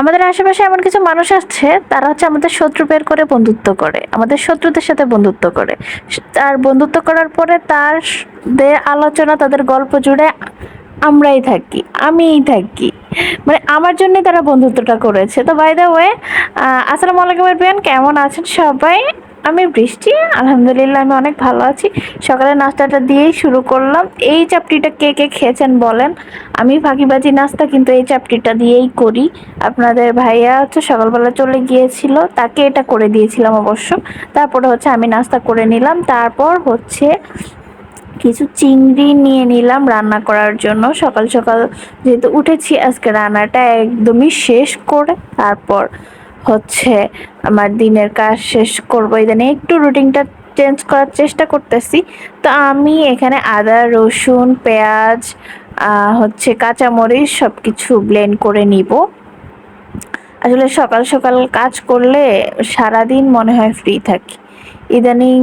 আমাদের আশেপাশে এমন কিছু মানুষ আছে, তারা হচ্ছে আমাদের শত্রু বের করে বন্ধুত্ব করে, আমাদের শত্রুদের সাথে বন্ধুত্ব করে। তার বন্ধুত্ব করার পরে তার আলোচনা, তাদের গল্প জুড়ে আমরাই থাকি, আমিই থাকি। মানে আমার জন্যই তারা বন্ধুত্বটা করেছে। তো বাই দ্য ওয়ে আসসালামু আলাইকুম এভরিওয়ান কেমন আছেন সবাই? আমি বৃষ্টি, আলহামদুলিল্লাহ আমি অনেক ভালো আছি। সকালে নাস্তাটা দিয়েই শুরু করলাম। এই চাপটিটা কে কে খেয়েছেন বলেন? আমি ফাঁকিবাজি নাস্তা কিন্তু এই চাপটিটা দিয়েই করি। আপনাদের ভাইয়া হচ্ছে সকালবেলা চলে গিয়েছিল, তাকে এটা করে দিয়েছিলাম অবশ্য। তারপরে হচ্ছে আমি নাস্তা করে নিলাম। তারপর হচ্ছে কিছু চিংড়ি নিয়ে নিলাম রান্না করার জন্য। সকাল সকাল যেহেতু উঠেছি, আজকে রান্নাটা একদমই শেষ করে তারপর হচ্ছে আমার দিনের কাজ শেষ করব ইদানিং। একটু রুটিনটা চেঞ্জ করার চেষ্টা করতেছি। তো আমি এখানে আদা, রসুন, পেঁয়াজ হচ্ছে কাঁচামরিচ সব কিছু ব্লেন্ড করে নিব। আসলে সকাল সকাল কাজ করলে সারাদিন মনে হয় ফ্রি থাকি। ইদানিং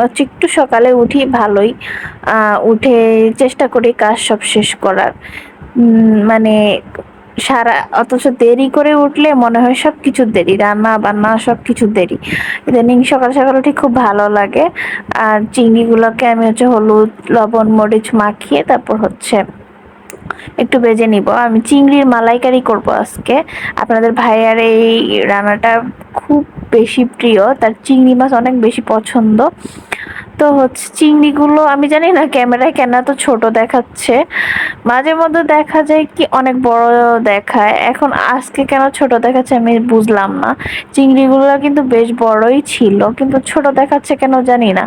হচ্ছে একটু সকালে উঠি ভালোই। উঠে চেষ্টা করি কাজ সব শেষ করার। মানে সারা অথচ দেরি করে উঠলে মনে হয় সব কিছু দেরি, রান্না, বান্না সব কিছু দেরি। ইদানিং সকাল সকাল উঠে খুব ভালো লাগে। আর চিংড়িগুলোকে আমি হচ্ছে হলুদ, লবণ, মরিচ মাখিয়ে তারপর হচ্ছে একটু বেজে নিব। আমি চিংড়ির মালাইকারি করব আজকে। আপনাদের ভাইয়ার এই রান্নাটা খুব বেশি প্রিয়। তার চিংড়ি মাছ অনেক বেশি পছন্দ। তো হচ্ছে চিংড়িগুলো, আমি জানি না ক্যামেরায় কেন তো ছোট দেখাচ্ছে। মাঝে মধ্যে দেখা যায় কি অনেক বড় দেখায়। এখন আজকে কেন ছোট দেখাচ্ছে আমি বুঝলাম না। চিংড়িগুলো কিন্তু বেশ বড়ই ছিল, কিন্তু ছোট দেখাচ্ছে কেন জানি না।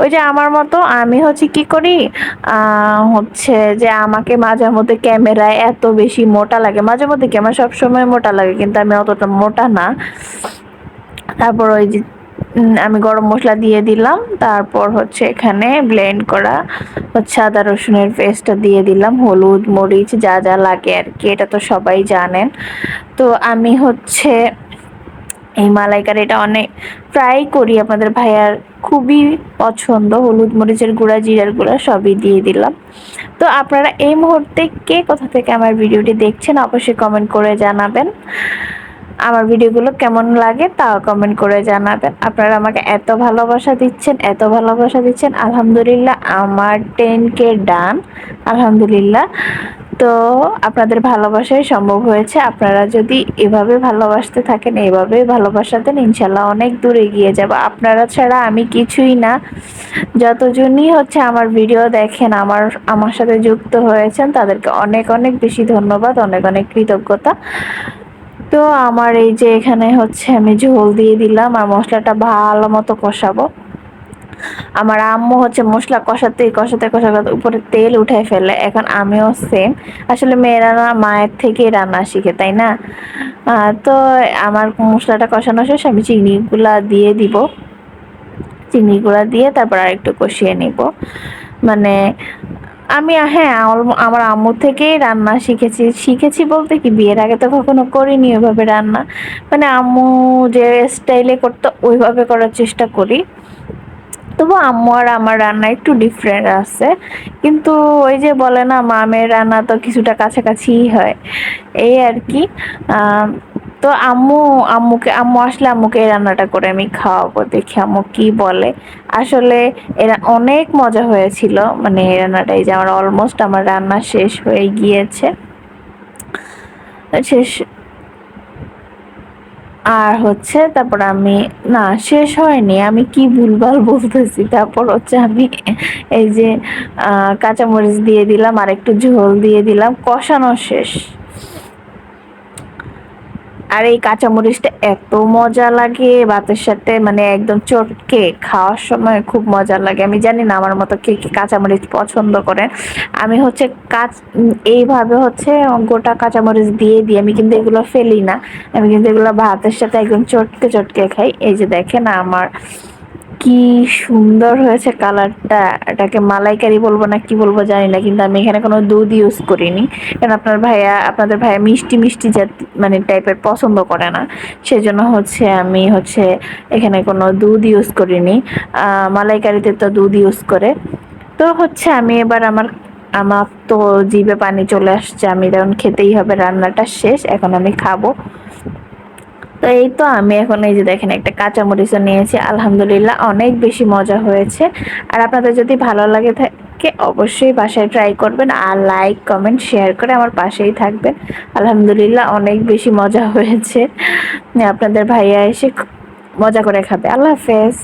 ওই যে আমার মতো আমি হচ্ছে কি করি? হচ্ছে যে আমাকে মাঝে মধ্যে ক্যামেরায় এত বেশি মোটা লাগে। মাঝে মধ্যে কি আমার সবসময় মোটা লাগে, কিন্তু আমি অতটা মোটা না। তারপর ওই যে আমি গরম মশলা দিয়ে দিলাম। তারপর হচ্ছে এখানে ব্লেন্ড করা হচ্ছে আদা রসুনের পেস্টটা দিয়ে দিলাম। হলুদ, মরিচ, যা যা লাগে আর কি, এটা তো সবাই জানেন। তো আমি হচ্ছে এই মালাইকারিটা অনেক ফ্রাই করি। আমাদের ভাইয়ার খুবই পছন্দ। হলুদ, মরিচের গুঁড়া, জিরার গুঁড়া সবই দিয়ে দিলাম। তো আপনারা এই মুহূর্তে কে কোথা থেকে আমার ভিডিওটি দেখছেন, অবশ্যই কমেন্ট করে জানাবেন। আমার ভিডিওগুলো কেমন লাগে তাও কমেন্ট করে জানাবেন। আপনারা আমাকে এত ভালোবাসা দিচ্ছেন, এত ভালোবাসা দিচ্ছেন। আলহামদুলিল্লাহ আমার টেন কে ডান আলহামদুলিল্লাহ। তো আপনাদের ভালোবাসাই সম্ভব হয়েছে। আপনারা যদি এভাবে ভালোবাসতে থাকেন, এভাবে ভালোবাসা দেন, ইনশাল্লাহ অনেক দূর এগিয়ে যাব। আপনারা ছাড়া আমি কিছুই না। যতজনই হচ্ছে আমার ভিডিও দেখেন, আমার আমার সাথে যুক্ত হয়েছেন, তাদেরকে অনেক অনেক বেশি ধন্যবাদ, অনেক অনেক কৃতজ্ঞতা। তো আমার এই যে এখানে হচ্ছে আমি ঝোল দিয়ে দিলাম আর মশলাটা ভালো মতো কষাবো। আমার আম্মু হচ্ছে মশলা কষাতে কষাতে কষাতে উপরে তেল উঠাই ফেলে, এখন আমিও সেম আসলে মেয়েরা না মায়ের থেকে রান্না শিখে, তাই না? তো আমার মশলাটা কষানো শেষ, আমি চিংড়িগুলা দিয়ে দিব। চিংড়িগুলা দিয়ে তারপর আর একটু কষিয়ে নিব। মানে আমি হ্যাঁ আমার আম্মু থেকেই রান্না শিখেছি। শিখেছি বলতে কি, বিয়ের আগে তো কখনো করিনি ওইভাবে রান্না। মানে আম্মু যে স্টাইলে করতো, ওইভাবে করার চেষ্টা করি। তবু আম্মু আর আমার রান্না একটু ডিফারেন্ট আছে। কিন্তু ওই যে বলে না, মামের রান্না তো কিছুটা কাছাকাছিই হয়। এই আর কি তো আম্মু, আম্মুকে, আম্মু আসলে আম্মুকে এই রান্নাটা করে আমি খাওয়াবো, দেখি আম্মু কি বলে। আসলে এরা অনেক মজা হয়েছিল মানে এই রান্নাটাই যে আমার অলমোস্ট আমার রান্না শেষ হয়ে গিয়েছে। শেষ আর হচ্ছে তারপর আমি, না, শেষ হয়নি, আমি কি ভুলভাল বলতেছি, তারপর হচ্ছে আমি এই যে কাঁচামরিচ দিয়ে দিলাম আর একটু ঝোল দিয়ে দিলাম, কষানো শেষ। আর এই কাঁচামরিচটা এত মজা লাগে, ভাতের সাথে মানে একদম চটকে খাওয়ার সময় খুব মজা লাগে। আমি জানি না আমার মতো কে কে কাঁচামরিচ পছন্দ করে। আমি হচ্ছে কাঁচ এইভাবে হচ্ছে গোটা কাঁচামরিচ দিয়ে দিই। আমি কিন্তু এগুলো ফেলি না। আমি কিন্তু এগুলো ভাতের সাথে একদম চটকে চটকে খাই। এই যে দেখেন আমার কি সুন্দর হয়েছে কালারটা। এটাকে মালাইকারি বলব না কি বলব জানি না, কিন্তু আমি এখানে কোনো দুধ ইউজ করিনি। কারণ আপনার ভাইয়া, আপনাদের ভাইয়া মিষ্টি মিষ্টি জাত মানে টাইপের পছন্দ করে না। সেজন্য হচ্ছে আমি হচ্ছে এখানে কোনো দুধ ইউজ করিনি। মালাইকারিতে তো দুধ ইউজ করে। তো হচ্ছে আমি এবার আমার আমার তো জিভে পানি চলে আসছে, আমি এখন খেতেই হবে, রান্নাটা শেষ, এখন আমি খাব। তো এই তো আমি এখন এই যে দেখেন একটা কাঁচা মরিচও নিয়েছি। আলহামদুলিল্লাহ অনেক বেশি মজা হয়েছে। আর আপনাদের যদি ভালো লাগে থাকে অবশ্যই বাসায় ট্রাই করবেন আর লাইক কমেন্ট শেয়ার করে আমার পাশেই থাকবেন। আলহামদুলিল্লাহ অনেক বেশি মজা হয়েছে। আপনাদের ভাইয়া এসে মজা করে খাবে। আল্লাহ হাফেজ।